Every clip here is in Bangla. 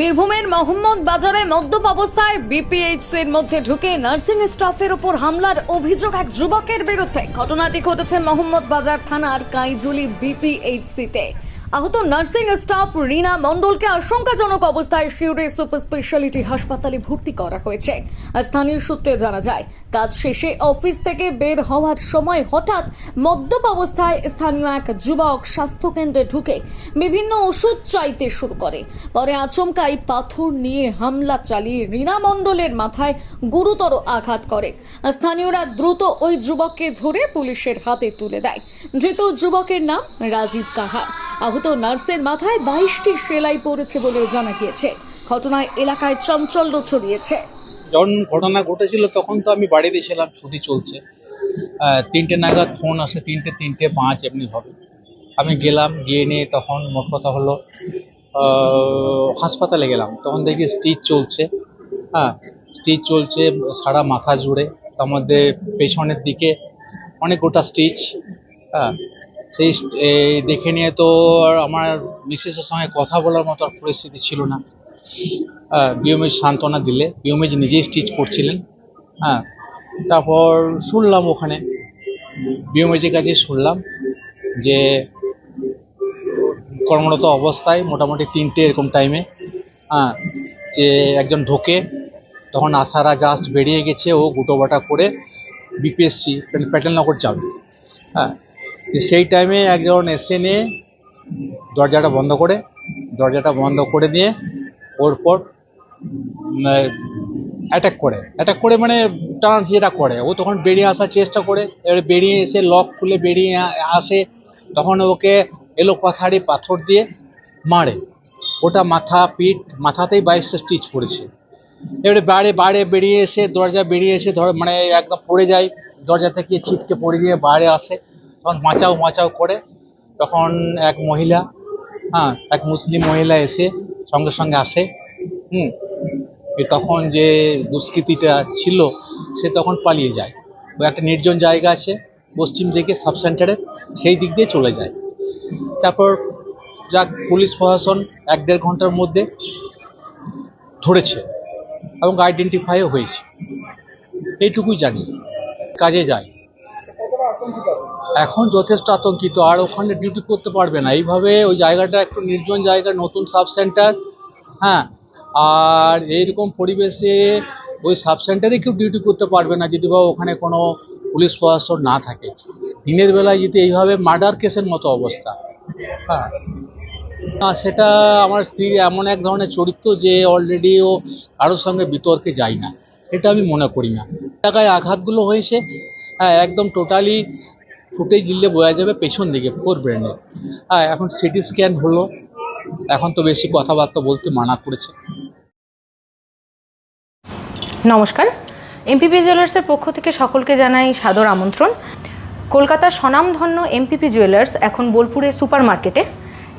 বীরভূমের মোহাম্মদ বাজারে মদ্যপ অবস্থায় বিপিএইচসির মধ্যে ঢুকে নার্সিং স্টাফের উপর হামলার অভিযোগ এক যুবকের বিরুদ্ধে। ঘটনাটি ঘটেছে মোহাম্মদ বাজার থানার কাইজুলি বিপিএইচসিতে আহত নার্সিং স্টাফ রিনা মণ্ডলকে আশঙ্কাজনক অবস্থায় শিউরি সুপার স্পেশালিটি হাসপাতালে ভর্তি করা হয়েছে। স্থানীয় সূত্রে জানা যায়, কাজ শেষে অফিস থেকে বের হওয়ার সময় হঠাৎ মদ্যপ অবস্থায় স্থানীয় এক যুবক স্বাস্থ্যকেন্দ্রে ঢুকে বিভিন্ন ওষুধ চাইতে শুরু করে। পরে আচমকাই পাথর নিয়ে হামলা চালিয়ে রীনা মণ্ডলের মাথায় গুরুতর আঘাত করে। স্থানীয়রা দ্রুত ওই যুবককে ধরে পুলিশের হাতে তুলে দেয়। ধৃত যুবকের নাম রাজীব কাহার। আহত নার্সের মাথায় বাইশটি সেলাই পড়েছে বলে জানা গিয়েছে। ঘটনায় এলাকায় চঞ্চল্য ছড়িয়েছে। যখন ঘটনা ঘটেছিল, তখন তো আমি বাড়িতে ছিলাম, ছুটি চলছে। তিনটে নাগাদ ফোন আসে, তিনটে তিনটে, পাঁচ, এমনি হবে। আমি গেলাম, গিয়ে নিয়ে তখন মোট কথা হলো হাসপাতালে গেলাম। তখন দেখি স্টিচ চলছে। হ্যাঁ স্টিচ চলছে, সারা মাথা জুড়ে। তার মধ্যে পেছনের দিকে অনেক গোটা স্টিচ। হ্যাঁ সেই দেখে নিয়ে তো আর আমার মিসেসের সঙ্গে কথা বলার মতো আর পরিস্থিতি ছিল না। বিওমেজ সান্ত্বনা দিলে। বিওমেজ নিজেই স্টিচ করছিলেন। হ্যাঁ তারপর শুনলাম ওখানে। বিওমেজের কাছে শুনলাম যে কর্মরত অবস্থায় মোটামুটি তিনটে এরকম টাইমে হ্যাঁ যে একজন ঢোকে, তখন আশারা জাস্ট বেরিয়ে গেছে, ও গুটোবাটা করে বিপিএসসি প্যাটেলনগর যাবে। হ্যাঁ সেই টাইমে একজন এসে নিয়ে দরজাটা বন্ধ করে, দরজাটা বন্ধ করে দিয়ে ওর পর অ্যাটাক করে। অ্যাটাক করে মানে টান যেটা করে। ও তখন বেরিয়ে আসার চেষ্টা করে। এবারে বেরিয়ে এসে লক খুলে বেরিয়ে আসে। তখন ওকে এলো পাথারি পাথর দিয়ে মারে। ওটা মাথা, পিঠ মাথাতেই বাইশটা স্টিচ পড়েছে এবারে বাইরে বাইরে বেরিয়ে এসে দরজা বেরিয়ে এসে ধর মানে একদম পড়ে যায়। দরজা থেকে ছিটকে পড়ে গিয়ে বাইরে আসে। তখন মাচাও মাচাও করে। তখন এক মহিলা হ্যাঁ এক মুসলিম মহিলা এসে সঙ্গে সঙ্গে আসে। হুম তখন যে দুষ্কৃতিটা ছিল, সে তখন পালিয়ে যায়। ওই একটা নির্জন জায়গা আছে, পশ্চিম দিকে, সাব সেন্টারে, সেই দিক দিয়ে চলে যায়। তারপর যাক, পুলিশ প্রশাসন এক দেড় ঘণ্টার মধ্যে ধরেছে এবং আইডেন্টিফাইও হয়েছে। এইটুকুই জানি। কাজে যায়। এখন যথেষ্ট আতঙ্কিত, আর ওখানে ডিউটি করতে পারবে না। এইভাবে ওই জায়গাটা একটু নির্জন জায়গা, নতুন সাব সেন্টার হ্যাঁ? আর এইরকম পরিবেশে ওই সাব সেন্টারে কেউ ডিউটি করতে পারবে না, যদি বা ওখানে কোনো পুলিশ প্রশাসন না থাকে। দিনের বেলায় যদি এইভাবে মার্ডার কেসের মতো অবস্থা হ্যাঁ? সেটা আমার স্ত্রী এমন এক ধরনের চরিত্র যে অলরেডি ও কারোর সঙ্গে বিতর্কে যায় না। এটা আমি মনে করি না। জায়গায় আঘাতগুলো হয়েছে হ্যাঁ একদম টোটালি ফুটে গিললে বোঝা যাবে পেছন দিকে ফোর ব্রেনে হ্যাঁ এখন সিটি স্ক্যান হলো, এখন তো বেশি কথাবার্তা বলতে মানা করেছে। নমস্কার। এমপিপি জুয়েলার্সের পক্ষ থেকে সকলকে জানাই সাদর আমন্ত্রণ। কলকাতার স্বনামধন্য এমপিপি জুয়েলার্স এখন বোলপুরে সুপার মার্কেটে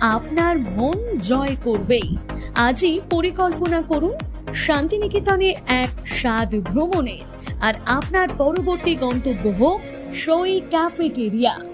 আপনার মন জয় করবেই। আজই পরিকল্পনা করুন শান্তিনিকেতনে এক স্বাদ ভ্রমণের। আর আপনার পরবর্তী গন্তব্য হোক সই ক্যাফেটেরিয়া।